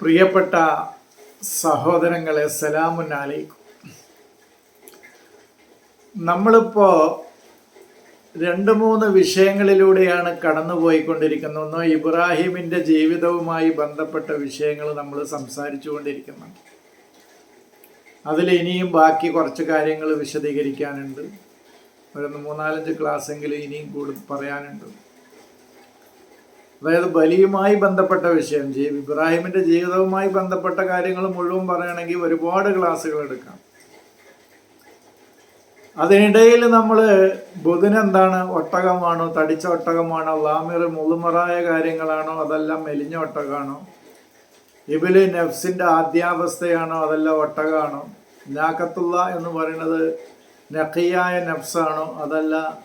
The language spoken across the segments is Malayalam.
പ്രിയപ്പെട്ട സഹോദരങ്ങളെ സലാമുൻ അലൈക്കും. നമ്മളിപ്പോ രണ്ട് മൂന്ന് വിഷയങ്ങളിലൂടെയാണ് കടന്നുപോയിക്കൊണ്ടിരിക്കുന്നത്. ഒന്ന് ഇബ്രാഹിമിന്റെ ജീവിതവുമായി ബന്ധപ്പെട്ട വിഷയങ്ങൾ നമ്മൾ സംസാരിച്ചു കൊണ്ടിരിക്കുന്നുണ്ട് അതിൽ ഇനിയും ബാക്കി കുറച്ച് കാര്യങ്ങൾ വിശദീകരിക്കാനുണ്ട്. ഒരു മൂന്നാലഞ്ച് ക്ലാസ്സെങ്കിലും ഇനിയും കൂടുതൽ പറയാനുണ്ട്. അതായത് ബലിയുമായി ബന്ധപ്പെട്ട വിഷയം ഇബ്രാഹിമിന്റെ ജീവിതവുമായി ബന്ധപ്പെട്ട കാര്യങ്ങൾ മുഴുവൻ പറയുകയാണെങ്കിൽ ഒരുപാട് ക്ലാസ്സുകൾ എടുക്കാം. അതിനിടയിൽ നമ്മൾ ബുധനെന്താണ് ഒട്ടകമാണോ? തടിച്ച ഒട്ടകമാണോ? ലാമിർ മുളുമറായ കാര്യങ്ങളാണോ? അതെല്ലാം മെലിഞ്ഞ ഒട്ടകമാണോ? ഇബിൽ നഫ്സിന്റെ ആദ്യാവസ്ഥയാണോ? അതെല്ലാം ഒട്ടകമാണോ? നാക്കത്തുള്ള എന്ന് പറയുന്നത് നഖിയായ നഫ്സാണോ? അതല്ല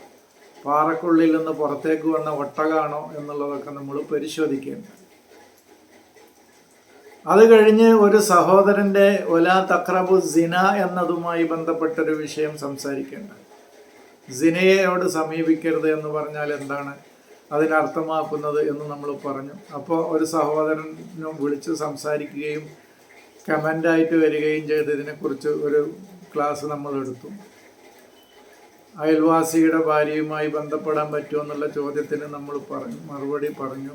പാറക്കുള്ളിൽ നിന്ന് പുറത്തേക്ക് വന്ന ഒട്ടകാണോ എന്നുള്ളതൊക്കെ നമ്മൾ പരിശോധിക്കേണ്ട അത് കഴിഞ്ഞ് ഒരു സഹോദരന്റെ ഒല തക്രബു സിന എന്നതുമായി ബന്ധപ്പെട്ടൊരു വിഷയം സംസാരിക്കേണ്ട സിനയോട് സമീപിക്കരുത് എന്ന് പറഞ്ഞാൽ എന്താണ്? അതിനർത്ഥമാക്കുന്നത് എന്ന് നമ്മൾ പറഞ്ഞു. അപ്പോൾ ഒരു സഹോദരനും വിളിച്ച് സംസാരിക്കുകയും കമന്റായിട്ട് വരികയും ചെയ്ത് ഇതിനെക്കുറിച്ച് ഒരു ക്ലാസ് നമ്മൾ എടുത്തു. അയൽവാസിയുടെ ഭാര്യയുമായി ബന്ധപ്പെടാൻ പറ്റുമോ എന്നുള്ള ചോദ്യത്തിന് നമ്മൾ പറഞ്ഞു മറുപടി പറഞ്ഞു.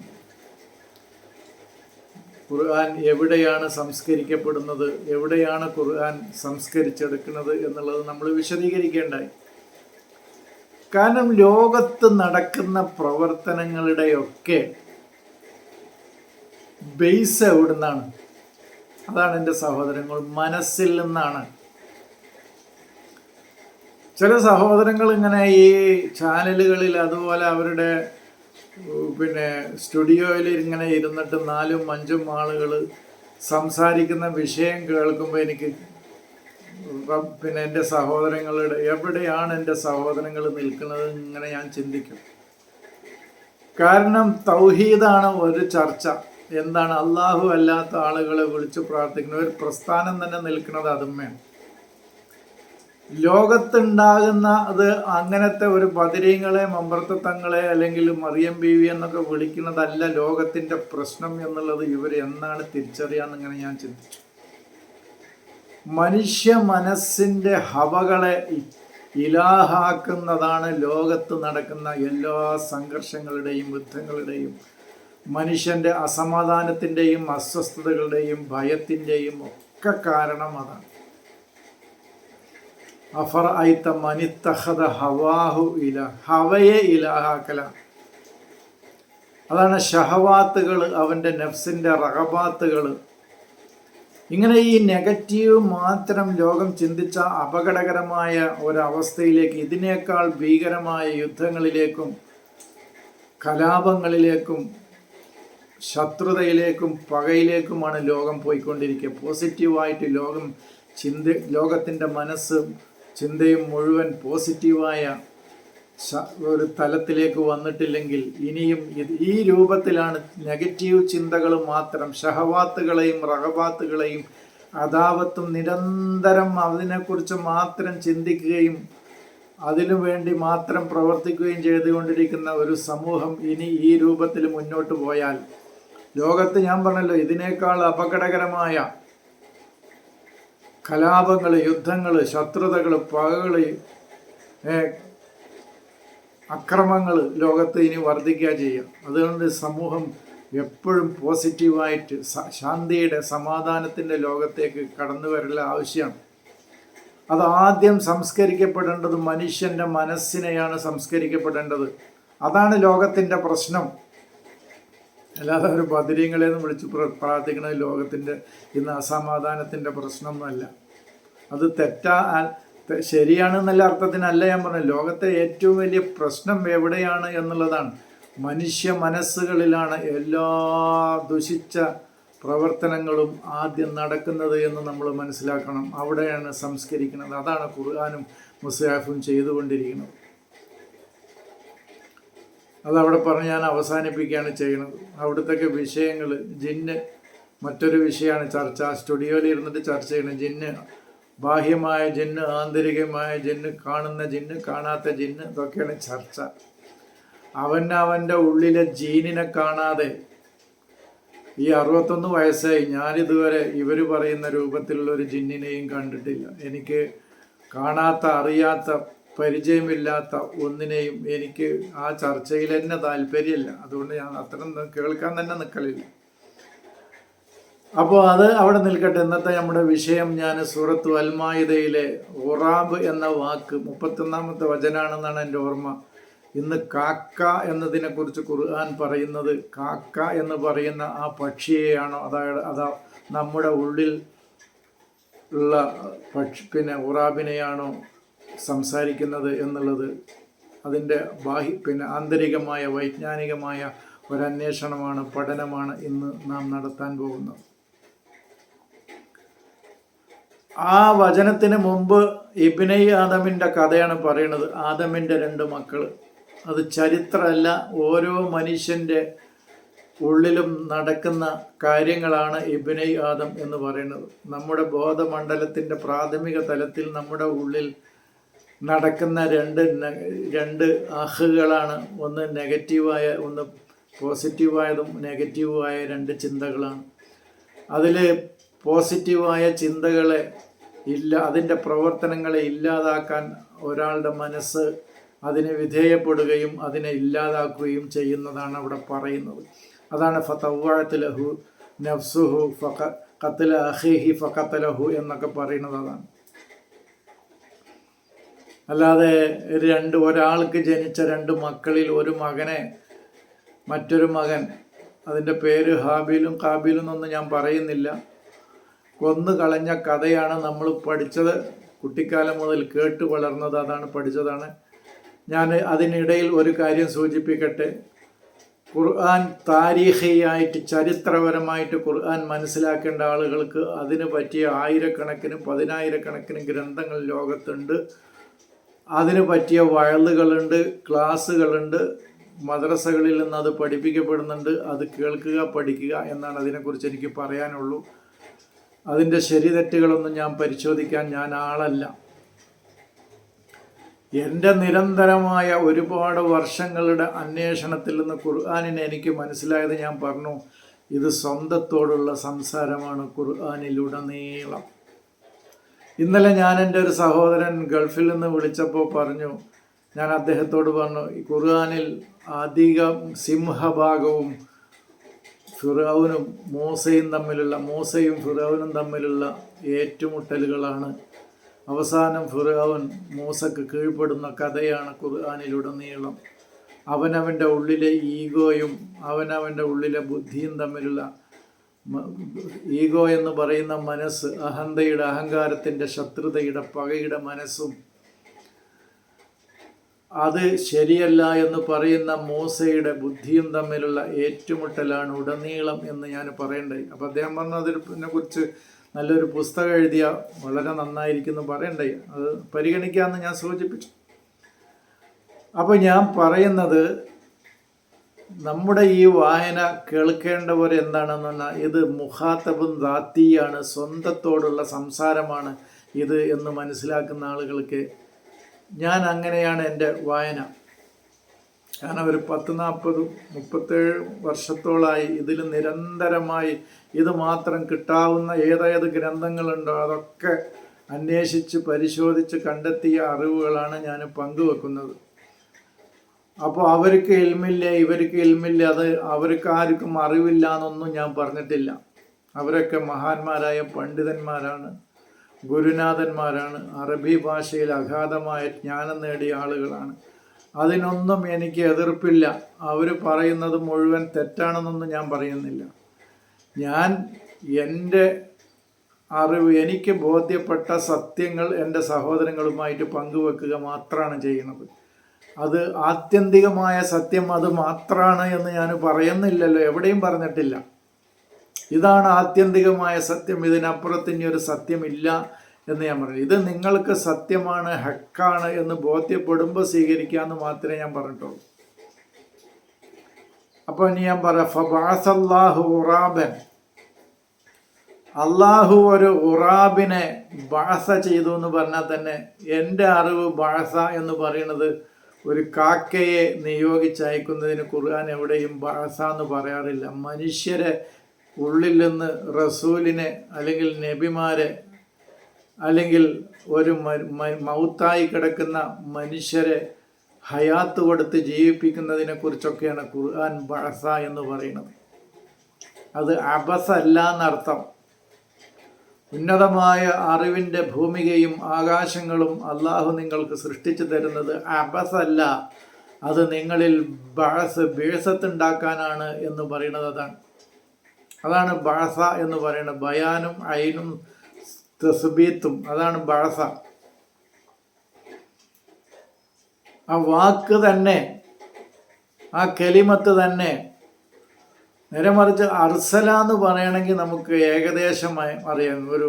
ഖുർആൻ എവിടെയാണ് സംസ്കരിക്കപ്പെടുന്നത് എവിടെയാണ് ഖുർആൻ സംസ്കരിച്ചെടുക്കുന്നത് എന്നുള്ളത് നമ്മൾ വിശദീകരിക്കേണ്ടായി. കാരണം ലോകത്ത് നടക്കുന്ന പ്രവർത്തനങ്ങളുടെയൊക്കെ ബേസ് എവിടുന്നാണ്? അതാണ് എന്റെ സഹോദരങ്ങൾ മനസ്സിൽ നിന്നാണ്. ചില സഹോദരങ്ങൾ ഇങ്ങനെ ഈ ചാനലുകളിൽ അതുപോലെ അവരുടെ പിന്നെ സ്റ്റുഡിയോയിൽ ഇങ്ങനെ ഇരുന്നിട്ട് നാലും അഞ്ചും ആളുകൾ സംസാരിക്കുന്ന വിഷയം കേൾക്കുമ്പോൾ എനിക്ക് പിന്നെ എന്റെ സഹോദരങ്ങളുടെ എവിടെയാണ് എന്റെ സഹോദരങ്ങൾ നിൽക്കുന്നത് ഇങ്ങനെ ഞാൻ ചിന്തിക്കും. കാരണം തൗഹീദാണ് ഒരു ചർച്ച. എന്താണ് അള്ളാഹു അല്ലാത്ത ആളുകളെ വിളിച്ച് പ്രാർത്ഥിക്കുന്ന ഒരു പ്രസ്ഥാനം തന്നെ നിൽക്കുന്നത് അതുമ്മയാണ്. ലോകത്തുണ്ടാകുന്ന അത് അങ്ങനത്തെ ഒരു ബദരീങ്ങളെ മമ്പർത്ത തങ്ങളെ അല്ലെങ്കിൽ മറിയം ബീവി എന്നൊക്കെ വിളിക്കുന്നതല്ല ലോകത്തിന്റെ പ്രശ്നം എന്നുള്ളത് ഇവർ എന്നാണ് തിരിച്ചറിയാന്ന് ഇങ്ങനെ ഞാൻ ചിന്തിച്ചു. മനുഷ്യ മനസ്സിന്റെ ഹവകളെ ഇലാഹാക്കുന്നതാണ് ലോകത്ത് നടക്കുന്ന എല്ലാ സംഘർഷങ്ങളുടെയും യുദ്ധങ്ങളുടെയും മനുഷ്യന്റെ അസമാധാനത്തിന്റെയും അസ്വസ്ഥതകളുടെയും ഭയത്തിന്റെയും ഒക്കെ കാരണം അതാണ്. അഫർ ഐത്ത മനിത്തഹദ ഹവാഹു ഇല ഹവയെ ഇലാഹാക്കല അതാണ് ഷഹവാത്തുകൾ അവന്റെ നഫ്സിന്റെ റഹബാത്തുകൾ ഇങ്ങനെ ഈ നെഗറ്റീവ് മാത്രം ലോകം ചിന്തിച്ച അപകടകരമായ ഒരവസ്ഥയിലേക്ക് ഇതിനേക്കാൾ ഭീകരമായ യുദ്ധങ്ങളിലേക്കും കലാപങ്ങളിലേക്കും ശത്രുതയിലേക്കും പകയിലേക്കുമാണ് ലോകം പോയിക്കൊണ്ടിരിക്കുക. പോസിറ്റീവായിട്ട് ലോകം ചിന്തി ലോകത്തിന്റെ മനസ്സ് ചിന്തയും മുഴുവൻ പോസിറ്റീവായ ഒരു തലത്തിലേക്ക് വന്നിട്ടില്ലെങ്കിൽ ഇനിയും ഈ രൂപത്തിലാണ് നെഗറ്റീവ് ചിന്തകൾ മാത്രം ഷഹവാത്തുകളെയും റഹബാത്തുകളെയും അദാവത്തും നിരന്തരം അതിനെക്കുറിച്ച് മാത്രം ചിന്തിക്കുകയും അതിനു വേണ്ടി മാത്രം പ്രവർത്തിക്കുകയും ചെയ്തുകൊണ്ടിരിക്കുന്ന ഒരു സമൂഹം ഇനി ഈ രൂപത്തിൽ മുന്നോട്ട് പോയാൽ ലോകത്ത് ഞാൻ പറഞ്ഞല്ലോ ഇതിനേക്കാൾ അപകടകരമായ കലാപങ്ങൾ യുദ്ധങ്ങൾ ശത്രുതകൾ പകകൾ അക്രമങ്ങൾ ലോകത്ത് ഇനി വർദ്ധിക്കുക ചെയ്യുക അതുകൊണ്ട് സമൂഹം എപ്പോഴും പോസിറ്റീവായിട്ട് ശാന്തിയുടെ സമാധാനത്തിന്റെ ലോകത്തേക്ക് കടന്നു വരൽ ആവശ്യമാണ് അത് ആദ്യം സംസ്കരിക്കപ്പെടേണ്ടത് മനുഷ്യന്റെ മനസ്സിനെയാണ് സംസ്കരിക്കപ്പെടേണ്ടത്. അതാണ് ലോകത്തിന്റെ പ്രശ്നം. അല്ലാതെ ഒരു ബദരീങ്ങളെന്ന് വിളിച്ച് പ്ര- പ്രാർത്ഥിക്കുന്നത് ലോകത്തിന്റെ ഇന്ന് അസമാധാനത്തിന്റെ പ്രശ്നമൊന്നുമല്ല. അത് തെറ്റാ ശരിയാണെന്നല്ല അർത്ഥത്തിനല്ല ഞാൻ പറഞ്ഞത് ലോകത്തെ ഏറ്റവും വലിയ പ്രശ്നം എവിടെയാണ് എന്നുള്ളതാണ്. മനുഷ്യ മനസ്സുകളിലാണ് എല്ലാ ദുഷിച്ച പ്രവർത്തനങ്ങളും ആദ്യം നടക്കുന്നത് എന്ന് നമ്മൾ മനസ്സിലാക്കണം. അവിടെയാണ് സംസ്കരിക്കുന്നത്. അതാണ് ഖുർആാനും മുസാഫും ചെയ്തുകൊണ്ടിരിക്കുന്നത്. അതവിടെ പറഞ്ഞ് ഞാൻ അവസാനിപ്പിക്കുകയാണ് ചെയ്യുന്നത്. അവിടുത്തെ വിഷയങ്ങൾ ജിന്ന് മറ്റൊരു വിഷയമാണ് ചർച്ച. സ്റ്റുഡിയോയിൽ ഇരുന്നിട്ട് ചർച്ച ചെയ്യണം ജിന്ന്. ബാഹ്യമായ ജിന്ന് ആന്തരികമായ ജിന്ന് കാണുന്ന ജിന്ന് കാണാത്ത ജിന്ന് ഇതൊക്കെയാണ് ചർച്ച. അവൻ അവന്റെ ഉള്ളിലെ ജീനിനെ കാണാതെ ഈ അറുപത്തൊന്ന് വയസ്സായി. ഞാനിതുവരെ ഇവർ പറയുന്ന രൂപത്തിലുള്ള ഒരു ജിന്നിനെയും കണ്ടിട്ടില്ല. എനിക്ക് കാണാത്ത അറിയാത്ത പരിചയമില്ലാത്ത ഒന്നിനെയും എനിക്ക് ആ ചർച്ചയിൽ തന്നെ താല്പര്യമില്ല. അതുകൊണ്ട് ഞാൻ അത്രയും കേൾക്കാൻ തന്നെ നിൽക്കലില്ല അപ്പോൾ അത് അവിടെ നിൽക്കട്ടെ. ഇന്നത്തെ നമ്മുടെ വിഷയം ഞാൻ സൂറത്ത് അൽമായിദയിലെ ഒറാബ് എന്ന വാക്ക് മുപ്പത്തൊന്നാമത്തെ വചനാണെന്നാണ് എന്റെ ഓർമ്മ. ഇന്ന് കാക്ക എന്നതിനെക്കുറിച്ച് ഖുർആൻ പറയുന്നത് കാക്ക എന്ന് പറയുന്ന ആ പക്ഷിയെയാണോ? അതായത് അതാ നമ്മുടെ ഉള്ളിൽ ഉള്ള പക്ഷി പിന്നെ ഉറാബിനെയാണോ സംസാരിക്കുന്നത് എന്നുള്ളത് അതിന്റെ ബാഹ്യ പിന്നെ ആന്തരികമായ വൈജ്ഞാനികമായ ഒരന്വേഷണമാണ് പഠനമാണ് ഇന്ന് നാം നടത്താൻ പോകുന്നത്. ആ വചനത്തിന് മുമ്പ് ഇബിനൈ ആദമിന്റെ കഥയാണ് പറയുന്നത്. ആദമിന്റെ രണ്ട് മക്കൾ അത് ചരിത്രമല്ല ഓരോ മനുഷ്യന്റെ ഉള്ളിലും നടക്കുന്ന കാര്യങ്ങളാണ് ഇബിനൈ ആദം എന്ന് പറയുന്നത്. നമ്മുടെ ബോധമണ്ഡലത്തിന്റെ പ്രാഥമിക തലത്തിൽ നമ്മുടെ ഉള്ളിൽ നടക്കുന്ന രണ്ട് രണ്ട് അഹുകളാണ് ഒന്ന് നെഗറ്റീവായ ഒന്ന് പോസിറ്റീവായതും നെഗറ്റീവുമായ രണ്ട് ചിന്തകളാണ്. അതിൽ പോസിറ്റീവായ ചിന്തകളെ ഇല്ല അതിന്റെ പ്രവർത്തനങ്ങളെ ഇല്ലാതാക്കാൻ ഒരാളുടെ മനസ്സ് അതിനെ വിധേയപ്പെടുകയും അതിനെ ഇല്ലാതാക്കുകയും ചെയ്യുന്നതാണ് അവിടെ പറയുന്നത്. അതാണ് ഫതവ്വഅത്ത് ലഹു നഫ്സുഹു ഫഖ ഖത്ല അഖീഹി ഫഖത്തലഹു എന്നൊക്കെ പറയുന്നത് അതാണ്. അല്ലാതെ രണ്ട് ഒരാൾക്ക് ജനിച്ച രണ്ട് മക്കളിൽ ഒരു മകനെ മറ്റൊരു മകൻ അതിന്റെ പേര് ഹാബിലും കാബിലും എന്നൊന്നും ഞാൻ പറയുന്നില്ല. കൊന്നു കളഞ്ഞ കഥയാണ് നമ്മൾ പഠിച്ചത്. കുട്ടിക്കാലം മുതൽ കേട്ട് വളർന്നത് അതാണ് പഠിച്ചതാണ്. ഞാൻ അതിനിടയിൽ ഒരു കാര്യം സൂചിപ്പിക്കട്ടെ. ഖുർആൻ താരീഖിയായിട്ട് ചരിത്രപരമായിട്ട് ഖുർആൻ മനസ്സിലാക്കേണ്ട ആളുകൾക്ക് അതിന് പറ്റിയ ആയിരക്കണക്കിനും പതിനായിരക്കണക്കിന് ഗ്രന്ഥങ്ങൾ ലോകത്തുണ്ട്. അതിന് പറ്റിയ വയലുകളുണ്ട് ക്ലാസ്സുകളുണ്ട് മദ്രസകളിൽ നിന്ന് അത് പഠിപ്പിക്കപ്പെടുന്നുണ്ട് അത് കേൾക്കുക പഠിക്കുക എന്നാണ് അതിനെക്കുറിച്ച് എനിക്ക് പറയാനുള്ളൂ. അതിന്റെ ശരി തെറ്റുകളൊന്നും ഞാൻ പരിശോധിക്കാൻ ഞാൻ ആളല്ല. എന്റെ നിരന്തരമായ ഒരുപാട് വർഷങ്ങളുടെ അന്വേഷണത്തിൽ നിന്ന് ഖുർആാനിനെ എനിക്ക് മനസ്സിലായത് ഞാൻ പറഞ്ഞു ഇത് സ്വന്തത്തോടുള്ള സംസാരമാണ് ഖുർആാനിലുടനീളം. ഇന്നലെ ഞാൻ എന്റെ ഒരു സഹോദരൻ ഗൾഫിൽ നിന്ന് വിളിച്ചപ്പോൾ പറഞ്ഞു ഞാൻ അദ്ദേഹത്തോട് പറഞ്ഞു ഈ ഖുർആാനിൽ അധികം സിംഹഭാഗവും ഫിറൌനും മൂസയും തമ്മിലുള്ള മൂസയും ഫിറൌനും തമ്മിലുള്ള ഏറ്റുമുട്ടലുകളാണ്. അവസാനം ഫിറൌൻ മൂസക്ക് കീഴ്പ്പെടുന്ന കഥയാണ് ഖുർആാനിലുടനീളം. അവനവന്റെ ഉള്ളിലെ ഈഗോയും അവനവന്റെ ഉള്ളിലെ ബുദ്ധിയും തമ്മിലുള്ള ഈഗോ എന്ന് പറയുന്ന മനസ്സ് അഹന്തയുടെ അഹങ്കാരത്തിന്റെ ശത്രുതയുടെ പകയുടെ മനസ്സും. അത് ശരിയല്ല എന്ന് പറയുന്ന മൂസയുടെ ബുദ്ധിയും തമ്മിലുള്ള ഏറ്റുമുട്ടലാണ് ഉടനീളം എന്ന് ഞാൻ പറയണ്ടായി അപ്പം അദ്ദേഹം പറഞ്ഞതിനെ കുറിച്ച് നല്ലൊരു പുസ്തകം എഴുതിയ വളരെ നന്നായിരിക്കുന്നു പറയണ്ടായി അത് പരിഗണിക്കാമെന്ന് ഞാൻ സൂചിപ്പിച്ചു. അപ്പോൾ ഞാൻ പറയുന്നത് നമ്മുടെ ഈ വായന കേൾക്കേണ്ടവർ എന്താണെന്ന് പറഞ്ഞാൽ ഇത് മുഖാത്തബും ദാത്തിയാണ് സ്വന്തത്തോടുള്ള സംസാരമാണ് ഇത് എന്ന് മനസ്സിലാക്കുന്ന ആളുകൾക്ക് ഞാൻ അങ്ങനെയാണ് എന്റെ വായന. കാരണം ഒരു പത്ത് നാൽപ്പത് മുപ്പത്തേഴ് വർഷത്തോളായി ഇതിൽ നിരന്തരമായി ഇത് മാത്രം കിട്ടാവുന്ന ഏതേത് ഗ്രന്ഥങ്ങളുണ്ടോ അതൊക്കെ അന്വേഷിച്ച് പരിശോധിച്ച് കണ്ടെത്തിയ അറിവുകളാണ് ഞാൻ പങ്കുവെക്കുന്നത്. അപ്പോൾ അവർക്ക് ഇൽമില്ല ഇവർക്ക് ഇൽമില്ല അത് അവർക്ക് ആർക്കും അറിവില്ല എന്നൊന്നും ഞാൻ പറഞ്ഞിട്ടില്ല. അവരൊക്കെ മഹാന്മാരായ പണ്ഡിതന്മാരാണ് ഗുരുനാഥന്മാരാണ് അറബി ഭാഷയിൽ അഗാധമായ ജ്ഞാനം നേടിയ ആളുകളാണ്. അതിനൊന്നും എനിക്ക് എതിർപ്പില്ല. അവർ പറയുന്നത് മുഴുവൻ തെറ്റാണെന്നൊന്നും ഞാൻ പറയുന്നില്ല. ഞാൻ എന്റെ അറിവ് എനിക്ക് ബോധ്യപ്പെട്ട സത്യങ്ങൾ എന്റെ സഹോദരങ്ങളുമായിട്ട് പങ്കുവെക്കുക മാത്രമാണ് ചെയ്യുന്നത്. അത് ആത്യന്തികമായ സത്യം അത് മാത്രമാണ് എന്ന് ഞാൻ പറയുന്നില്ലല്ലോ എവിടെയും പറഞ്ഞിട്ടില്ല. ഇതാണ് ആത്യന്തികമായ സത്യം ഇതിനപ്പുറത്ത് ഇനി ഒരു സത്യമില്ല എന്ന് ഞാൻ പറഞ്ഞു ഇത് നിങ്ങൾക്ക് സത്യമാണ് ഹക്കാണ് എന്ന് ബോധ്യപ്പെടുമ്പോൾ സ്വീകരിക്കാമെന്ന് മാത്രമേ ഞാൻ പറഞ്ഞിട്ടുള്ളൂ. അപ്പോൾ ഇനി ഞാൻ പറയാം ഫബാസല്ലാഹു ഉറാബൻ. അള്ളാഹു ഒരു ഉറാബിനെ ബാസ ചെയ്തു എന്ന് പറഞ്ഞാൽ തന്നെ എന്റെ അറിവ് ബാസ എന്ന് പറയുന്നത് ഒരു കാക്കയെ നിയോഗിച്ചയക്കുന്നതിന് ഖുർആൻ എവിടെയും ബാസ എന്ന് പറയാറില്ല. മനുഷ്യരെ ഉള്ളിൽ നിന്ന് റസൂലിനെ അല്ലെങ്കിൽ നബിമാരെ അല്ലെങ്കിൽ ഒരു മൗത്തായി കിടക്കുന്ന മനുഷ്യരെ ഹയാത്ത് കൊടുത്ത് ജീവിപ്പിക്കുന്നതിനെ കുറിച്ചൊക്കെയാണ് ഖുർആൻ ബഅസ എന്ന് പറയുന്നത്. അത് അബസ അല്ല എന്നർത്ഥം. ഉന്നതമായ അറിവിന്റെ ഭൂമികയും ആകാശങ്ങളും അള്ളാഹു നിങ്ങൾക്ക് സൃഷ്ടിച്ചു തരുന്നത് അബസല്ല. അത് നിങ്ങളിൽ ബഴസ് ബീഴ്സത്തുണ്ടാക്കാനാണ് എന്ന് പറയുന്നത് അതാണ്. അതാണ് ബഴസ എന്ന് പറയുന്നത്. ബയാനും അയിനും തസ്ബീത്തും. അതാണ് ബഴസ ആ വാക്ക് തന്നെ ആ കെലിമത്ത് തന്നെ നേരെ മറിച്ച് അർസല എന്ന് പറയണമെങ്കിൽ നമുക്ക് ഏകദേശമായി അറിയാം. ഒരു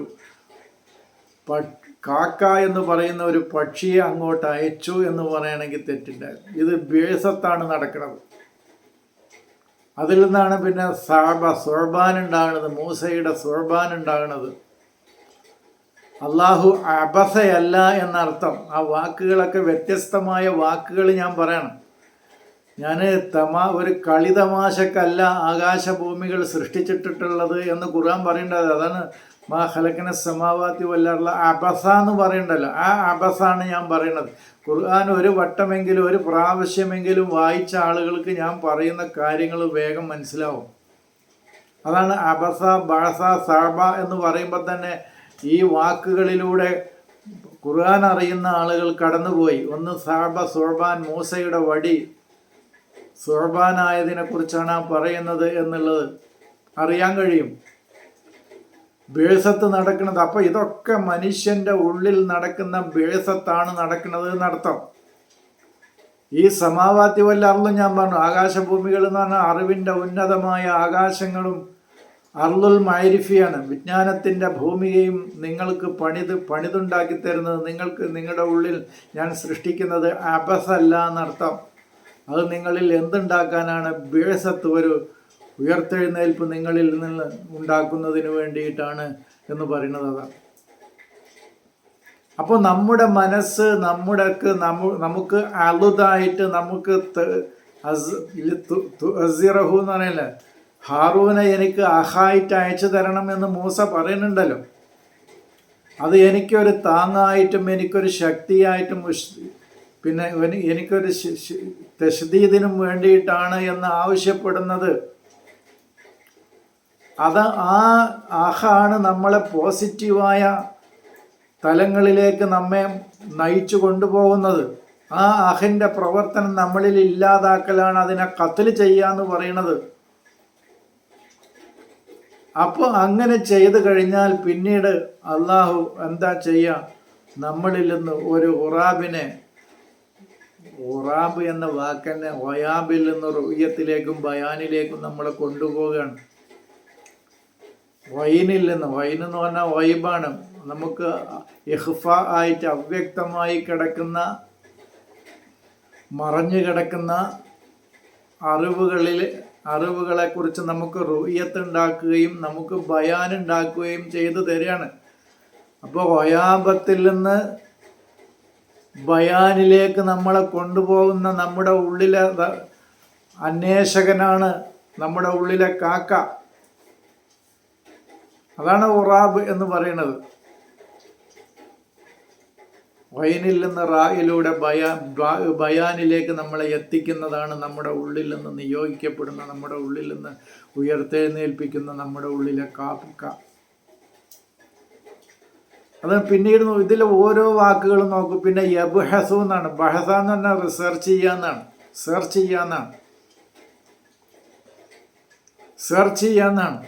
കാക്ക എന്ന് പറയുന്ന ഒരു പക്ഷിയെ അങ്ങോട്ട് അയച്ചു എന്ന് പറയണമെങ്കിൽ തെറ്റില്ല. ഇത് ബേസത്താണ് നടക്കുന്നത്. അതിൽ നിന്നാണ് പിന്നെ സാബ സുർബാൻ ഉണ്ടാകുന്നത് മൂസയുടെ സുർബാൻ ഉണ്ടാകുന്നത്. അള്ളാഹു അബസയല്ല എന്നർത്ഥം. ആ വാക്കുകളൊക്കെ വ്യത്യസ്തമായ വാക്കുകൾ ഞാൻ പറയണം. ഞാൻ തമാ ഒരു കളി തമാശക്കല്ല ആകാശഭൂമികൾ സൃഷ്ടിച്ചിട്ടിട്ടുള്ളത് എന്ന് ഖുർആൻ പറയേണ്ടത് അതാണ് മാ ഹലക്കന സമാവാത്തി വല്ലാറുള്ള അബസ എന്ന് പറയണ്ടല്ലോ. ആ അബസാണ് ഞാൻ പറയുന്നത്. ഖുർആൻ ഒരു വട്ടമെങ്കിലും ഒരു പ്രാവശ്യമെങ്കിലും വായിച്ച ആളുകൾക്ക് ഞാൻ പറയുന്ന കാര്യങ്ങൾ വേഗം മനസ്സിലാവും. അതാണ് അബസ ബാസ സാബ എന്ന് പറയുമ്പോൾ തന്നെ ഈ വാക്കുകളിലൂടെ ഖുർആൻ അറിയുന്ന ആളുകൾ കടന്നുപോയി. ഒന്ന് സാബ സുർബാൻ മൂസയുടെ വടി സുർബാനായതിനെ കുറിച്ചാണ് ആ പറയുന്നത് എന്നുള്ളത് അറിയാൻ കഴിയും. ബേസത്ത് നടക്കുന്നത്. അപ്പൊ ഇതൊക്കെ മനുഷ്യന്റെ ഉള്ളിൽ നടക്കുന്ന ബേസത്താണ് നടക്കുന്നത് എന്നർത്ഥം. ഈ സമാവാത്തി വല്ല അർളും ഞാൻ പറഞ്ഞു ആകാശഭൂമികൾ എന്ന് പറഞ്ഞാൽ അറിവിന്റെ ഉന്നതമായ ആകാശങ്ങളും അർളുൽ മൈരിഫിയാണ് വിജ്ഞാനത്തിന്റെ ഭൂമികയും നിങ്ങൾക്ക് പണിത് പണിതുണ്ടാക്കി തരുന്നത് നിങ്ങൾക്ക് നിങ്ങളുടെ ഉള്ളിൽ ഞാൻ സൃഷ്ടിക്കുന്നത് അബസല്ല എന്നർത്ഥം. അത് നിങ്ങളിൽ എന്തുണ്ടാക്കാനാണ് ബേസത്ത് ഒരു ഉയർത്തെഴുന്നേൽപ്പ് നിങ്ങളിൽ നിന്ന് ഉണ്ടാക്കുന്നതിന് വേണ്ടിയിട്ടാണ് എന്ന് പറയുന്നത് അതാണ് അപ്പോൾ നമ്മുടെ മനസ്സ് നമ്മുടെ നമുക്ക് അലുതായിട്ട് നമുക്ക് അസിറഹു എന്ന് പറയുന്നത് ഹാറൂനെ എനിക്ക് അഹായിട്ട് അയച്ചു തരണം എന്ന് മൂസ പറയുന്നുണ്ടല്ലോ. അത് എനിക്കൊരു താങ്ങായിട്ടും എനിക്കൊരു ശക്തിയായിട്ടും പിന്നെ എനി- എനിക്കൊരു ശ- വേണ്ടിയിട്ടാണ് എന്ന് ആവശ്യപ്പെടുന്നത്. അത് ആ ആഹാണ് നമ്മളെ പോസിറ്റീവായ തലങ്ങളിലേക്ക് നമ്മെ നയിച്ചു കൊണ്ടുപോകുന്നത്. ആ അഹിന്റെ പ്രവർത്തനം നമ്മളിൽ ഇല്ലാതാക്കലാണ് അതിനെ കത്തിൽ ചെയ്യാന്ന് പറയുന്നത്. അപ്പോൾ അങ്ങനെ ചെയ്തു കഴിഞ്ഞാൽ പിന്നീട് അള്ളാഹു എന്താ ചെയ്യുക? നമ്മളിൽ നിന്ന് ഒരു ഉറാബിനെ ഉറാബ് എന്ന വാക്കന്നെ ഒയാബിൽ നിന്ന് റുയ്യത്തിലേക്കും ബയാനിലേക്കും നമ്മളെ കൊണ്ടുപോവുകയാണ്. വൈനിൽ നിന്ന് വൈൻ എന്ന് പറഞ്ഞാൽ വൈബാണ്. നമുക്ക് ഇഹ്ഫ ആയിട്ട് അവ്യക്തമായി കിടക്കുന്ന മറഞ്ഞു കിടക്കുന്ന അറിവുകളിൽ അറിവുകളെ കുറിച്ച് നമുക്ക് റുയ്യത്തുണ്ടാക്കുകയും നമുക്ക് ബയാനുണ്ടാക്കുകയും ചെയ്തു തരികയാണ്. അപ്പോൾ ഒയാബത്തിൽ നിന്ന് ബയാനിലേക്ക് നമ്മളെ കൊണ്ടുപോകുന്ന നമ്മുടെ ഉള്ളിലെ അന്വേഷകനാണ് നമ്മുടെ ഉള്ളിലെ കാക്ക. അതാണ് ഉറാബ് എന്ന് പറയുന്നത്. വൈനിൽ നിന്ന് റായിലൂടെ ബയാ ബയാനിലേക്ക് നമ്മളെ എത്തിക്കുന്നതാണ് നമ്മുടെ ഉള്ളിൽ നിന്ന് നിയോഗിക്കപ്പെടുന്ന നമ്മുടെ ഉള്ളിൽ നിന്ന് ഉയർത്തെഴുന്നേൽപ്പിക്കുന്ന നമ്മുടെ ഉള്ളിലെ കാക്ക. അത് പിന്നീട് ഇതിലെ ഓരോ വാക്കുകളും നോക്കും. പിന്നെ യബ്ഹസു എന്നാണ്. ബഹസ എന്ന് പറഞ്ഞാൽ റിസർച്ച് ചെയ്യാന്നാണ് സെർച്ച് ചെയ്യാന്നാണ് സെർച്ച് ചെയ്യാന്നാണ്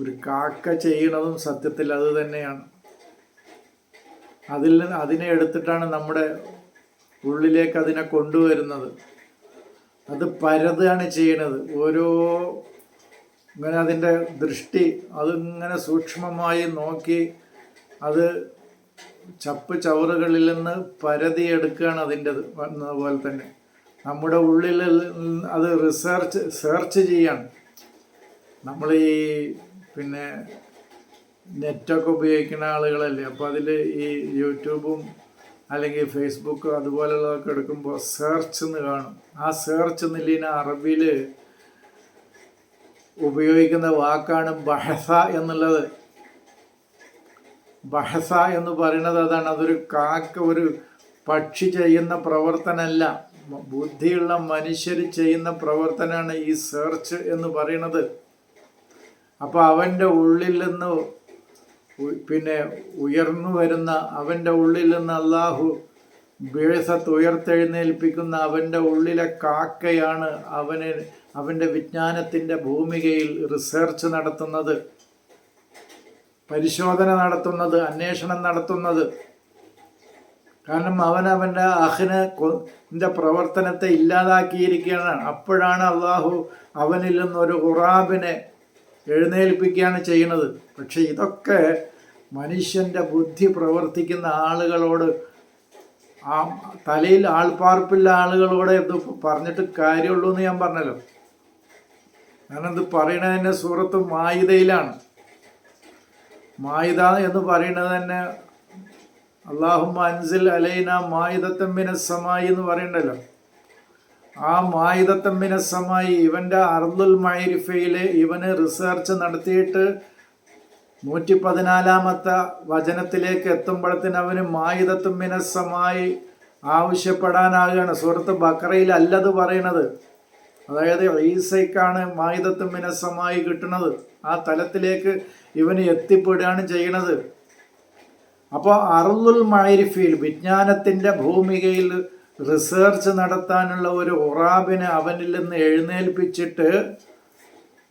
ഒരു കാക്ക ചെയ്യണതും സത്യത്തിൽ അത് തന്നെയാണ്. അതിൽ നിന്ന് അതിനെ എടുത്തിട്ടാണ് നമ്മുടെ ഉള്ളിലേക്ക് അതിനെ കൊണ്ടുവരുന്നത്. അത് പരതാണ് ചെയ്യണത് ഓരോ ഇങ്ങനെ അതിന്റെ ദൃഷ്ടി അതിങ്ങനെ സൂക്ഷ്മമായി നോക്കി അത് ചപ്പ് ചവറുകളിൽ നിന്ന് പരതിയെടുക്കുകയാണ് അതിന്റെ പോലെ തന്നെ. നമ്മുടെ ഉള്ളിൽ അത് റിസർച്ച് സെർച്ച് ചെയ്യാണ്. നമ്മൾ ഈ പിന്നെ നെറ്റൊക്കെ ഉപയോഗിക്കുന്ന ആളുകളല്ലേ അപ്പോൾ അതിൽ ഈ യൂട്യൂബും അല്ലെങ്കിൽ ഫേസ്ബുക്കും അതുപോലുള്ളതൊക്കെ എടുക്കുമ്പോൾ സെർച്ച് എന്ന് കാണും. ആ സെർച്ച് എന്നില്ല അറബിയിൽ ഉപയോഗിക്കുന്ന വാക്കാണ് ബഹസ എന്നുള്ളത്. ബഹസ എന്ന് പറയുന്നത് അതാണ്. അതൊരു കാക്ക ഒരു പക്ഷി ചെയ്യുന്ന പ്രവർത്തനമല്ല. ബുദ്ധിയുള്ള മനുഷ്യർ ചെയ്യുന്ന പ്രവർത്തനമാണ് ഈ സെർച്ച് എന്ന് പറയുന്നത്. അപ്പോൾ അവന്റെ ഉള്ളിൽ നിന്ന് പിന്നെ ഉയർന്നു വരുന്ന അവന്റെ ഉള്ളിൽ നിന്ന് അള്ളാഹു ബിഴസത്ത് ഉയർത്തെഴുന്നേൽപ്പിക്കുന്ന അവന്റെ ഉള്ളിലെ കാക്കയാണ് അവന് അവന്റെ വിജ്ഞാനത്തിന്റെ ഭൂമികയിൽ റിസർച്ച് നടത്തുന്നത് പരിശോധന നടത്തുന്നത് അന്വേഷണം നടത്തുന്നത്. കാരണം അവൻ അവന്റെ അഹിന് പ്രവർത്തനത്തെ ഇല്ലാതാക്കിയിരിക്കുകയാണ്. അപ്പോഴാണ് അള്ളാഹു അവനിൽ നിന്നൊരു ഉറാബിനെ എഴുന്നേൽപ്പിക്കുകയാണ് ചെയ്യുന്നത്. പക്ഷെ ഇതൊക്കെ മനുഷ്യന്റെ ബുദ്ധി പ്രവർത്തിക്കുന്ന ആളുകളോട് ആ തലയിൽ ആൾപ്പാർപ്പില്ല ആളുകളോട് ഇത് പറഞ്ഞിട്ട് കാര്യമുള്ളൂ എന്ന് ഞാൻ പറഞ്ഞല്ലോ. കാരണം പറയണത് പറയണതിന്റെ സൂറത്ത് മായിതയിലാണ് മായിത എന്ന് പറയുന്നത് തന്നെ അള്ളാഹു അൻസിൽ അലൈന മായുധത്തമ്മിന സമായി എന്ന് പറയണ്ടല്ലോ ആ മായുധത്തമ്മിന സമായി ഇവന്റെ അർദുൽ മൈരിഫയിൽ ഇവന് റിസർച്ച് നടത്തിയിട്ട് നൂറ്റി പതിനാലാമത്തെ വചനത്തിലേക്ക് എത്തുമ്പോഴത്തേന് അവന് മായുധത്തുമ്മിന സമായി ആവശ്യപ്പെടാനാകുകയാണ്. സുഹൃത്ത് ബക്കറയിൽ അല്ലത് പറയണത് അതായത് ഈസയ്ക്കാണ് മായുധത്വം മിനസ്സമായി കിട്ടുന്നത്. ആ തലത്തിലേക്ക് ഇവന് എത്തിപ്പെടുകയാണ് ചെയ്യണത്. അപ്പോൾ അറുതുൽ മൈരിഫിൽ വിജ്ഞാനത്തിന്റെ ഭൂമികയിൽ റിസർച്ച് നടത്താനുള്ള ഒരു ഉറാബിനെ അവനിൽ നിന്ന് എഴുന്നേൽപ്പിച്ചിട്ട്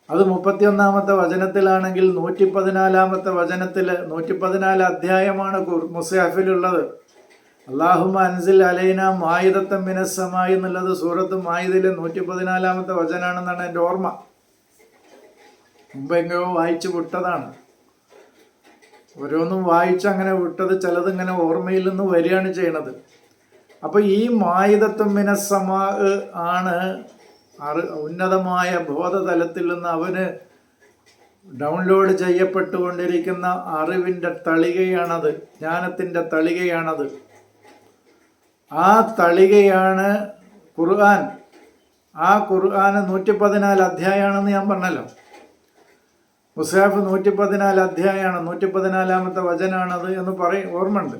അത് മുപ്പത്തിയൊന്നാമത്തെ വചനത്തിലാണെങ്കിൽ നൂറ്റി പതിനാലാമത്തെ വചനത്തിൽ നൂറ്റി പതിനാല് അധ്യായമാണ് മുസാഫിലുള്ളത് അള്ളാഹുമ അൻസിൽ അലൈന മായുധത്തം മിനസ്സമായി എന്നുള്ളത് സൂറത്ത് മായുധയിലെ നൂറ്റി പതിനാലാമത്തെ വചനാണെന്നാണ് എന്റെ ഓർമ്മ. മുമ്പ് എങ്ങോ വായിച്ചു വിട്ടതാണ്. ഓരോന്നും വായിച്ച് അങ്ങനെ വിട്ടത് ചിലത് ഇങ്ങനെ ഓർമ്മയിൽ നിന്ന് വരികയാണ് ചെയ്യണത്. അപ്പോൾ ഈ മായുധത്വം മിനസ്സമാ ആണ് അറി ഉന്നതമായ ബോധതലത്തിൽ നിന്ന് അവന് ഡൗൺലോഡ് ചെയ്യപ്പെട്ടുകൊണ്ടിരിക്കുന്ന അറിവിന്റെ തളികയാണത് ജ്ഞാനത്തിന്റെ തളികയാണത്. ആ തളികയാണ് ഖുർആൻ. ആ ഖുർആന് നൂറ്റി പതിനാല് അധ്യായമാണെന്ന് ഞാൻ പറഞ്ഞല്ലോ. മുസാഫ് നൂറ്റി പതിനാല് അധ്യായമാണ് നൂറ്റി പതിനാലാമത്തെ വചനാണത് എന്ന് പറയും ഓർമ്മയുണ്ട്.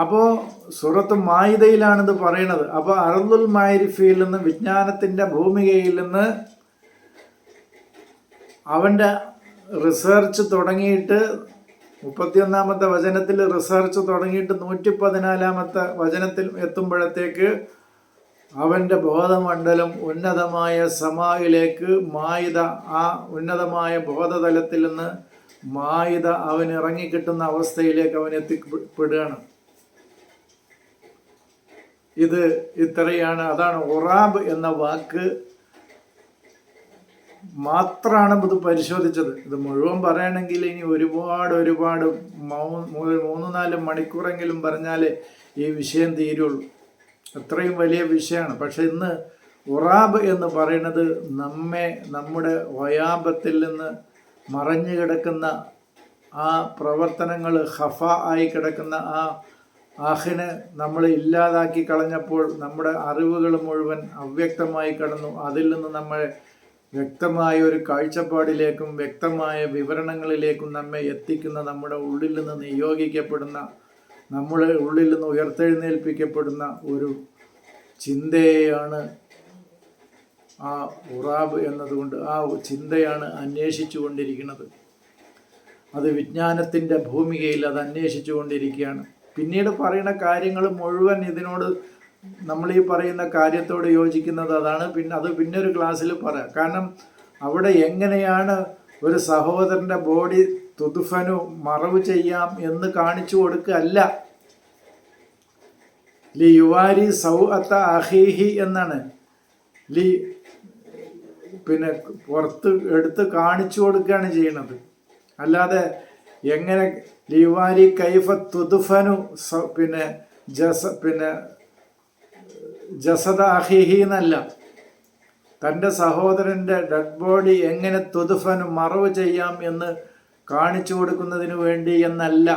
അപ്പോൾ സുറത്ത് മായിതയിലാണിത് പറയണത്. അപ്പോൾ അറുദുൽ മാരിഫിയിൽ നിന്ന് വിജ്ഞാനത്തിന്റെ ഭൂമികയിൽ നിന്ന് അവന്റെ റിസർച്ച് തുടങ്ങിയിട്ട് മുപ്പത്തിയൊന്നാമത്തെ വചനത്തിൽ റിസർച്ച് തുടങ്ങിയിട്ട് നൂറ്റി പതിനാലാമത്തെ വചനത്തിൽ എത്തുമ്പോഴത്തേക്ക് അവന്റെ ബോധമണ്ഡലം ഉന്നതമായ സമായിലേക്ക് മായിത ആ ഉന്നതമായ ബോധതലത്തിൽ നിന്ന് മായിത അവൻ ഇറങ്ങിക്കിട്ടുന്ന അവസ്ഥയിലേക്ക് അവൻ എത്തിപ്പെടുകയാണ്. ഇത് ഇത്രയാണ് അതാണ് ഒറാബ് എന്ന വാക്ക്. മാത്രമാണ് ഇത് പരിശോധിച്ചത്. ഇത് മുഴുവൻ പറയണമെങ്കിൽ ഇനി ഒരുപാട് ഒരുപാട് മൂന്ന് നാല് മണിക്കൂറെങ്കിലും പറഞ്ഞാലേ ഈ വിഷയം തീരുള്ളൂ. അത്രയും വലിയ വിഷയമാണ്. പക്ഷെ ഇന്ന് ഉറാബ് എന്ന് പറയുന്നത് നമ്മെ നമ്മുടെ വയാപത്തിൽ നിന്ന് മറഞ്ഞു കിടക്കുന്ന ആ പ്രവർത്തനങ്ങൾ ഹഫ ആയി കിടക്കുന്ന ആ ആഹിനെ നമ്മൾ ഇല്ലാതാക്കി കളഞ്ഞപ്പോൾ നമ്മുടെ അറിവുകൾ മുഴുവൻ അവ്യക്തമായി കടന്നു. അതിൽ നിന്ന് നമ്മളെ വ്യക്തമായ ഒരു കാഴ്ചപ്പാടിലേക്കും വ്യക്തമായ വിവരണങ്ങളിലേക്കും നമ്മെ എത്തിക്കുന്ന നമ്മുടെ ഉള്ളിൽ നിന്ന് നിയോഗിക്കപ്പെടുന്ന നമ്മുടെ ഉള്ളിൽ നിന്ന് ഉയർത്തെഴുന്നേൽപ്പിക്കപ്പെടുന്ന ഒരു ചിന്തയെയാണ് ആ ഉറാബ് എന്നതുകൊണ്ട് ആ ചിന്തയാണ് അന്വേഷിച്ചു കൊണ്ടിരിക്കുന്നത് അത് വിജ്ഞാനത്തിന്റെ ഭൂമികയിൽ അത് അന്വേഷിച്ചു കൊണ്ടിരിക്കുകയാണ് പിന്നീട് പറയുന്ന കാര്യങ്ങൾ മുഴുവൻ ഇതിനോട് നമ്മൾ ഈ പറയുന്ന കാര്യത്തോട് യോജിക്കുന്നത് അതാണ്. പിന്നെ അത് പിന്നെ ഒരു ക്ലാസ്സിൽ പറയാം. കാരണം അവിടെ എങ്ങനെയാണ് ഒരു സഹോദരന്റെ ബോഡി തുതുഫനു മറവ് ചെയ്യാം എന്ന് കാണിച്ചു കൊടുക്കുകയല്ല ലി യുവാരി സൗ അത്ത അഹീഹി എന്നാണ്. ലി പിന്നെ പുറത്ത് എടുത്ത് കാണിച്ചു കൊടുക്കുകയാണ് ചെയ്യുന്നത് അല്ലാതെ എങ്ങനെ ലിവാരി കൈഫ തുതുഫനു പിന്നെ ജസ പിന്നെ ജസദ അഹിഹി എന്നല്ല തന്റെ സഹോദരന്റെ ഡെഡ് ബോഡി എങ്ങനെ തുതുഫനു മറവ് ചെയ്യാം എന്ന് കാണിച്ചു കൊടുക്കുന്നതിന് വേണ്ടി എന്നല്ല.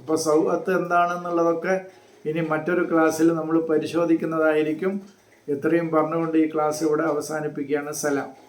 അപ്പോൾ സൗഹത്ത് എന്താണെന്നുള്ളതൊക്കെ ഇനി മറ്റൊരു ക്ലാസ്സിൽ നമ്മൾ പരിശോധിക്കുന്നതായിരിക്കും. ഇത്രയും പറഞ്ഞുകൊണ്ട് ഈ ക്ലാസ് ഇവിടെ അവസാനിപ്പിക്കുകയാണ്. സലാം.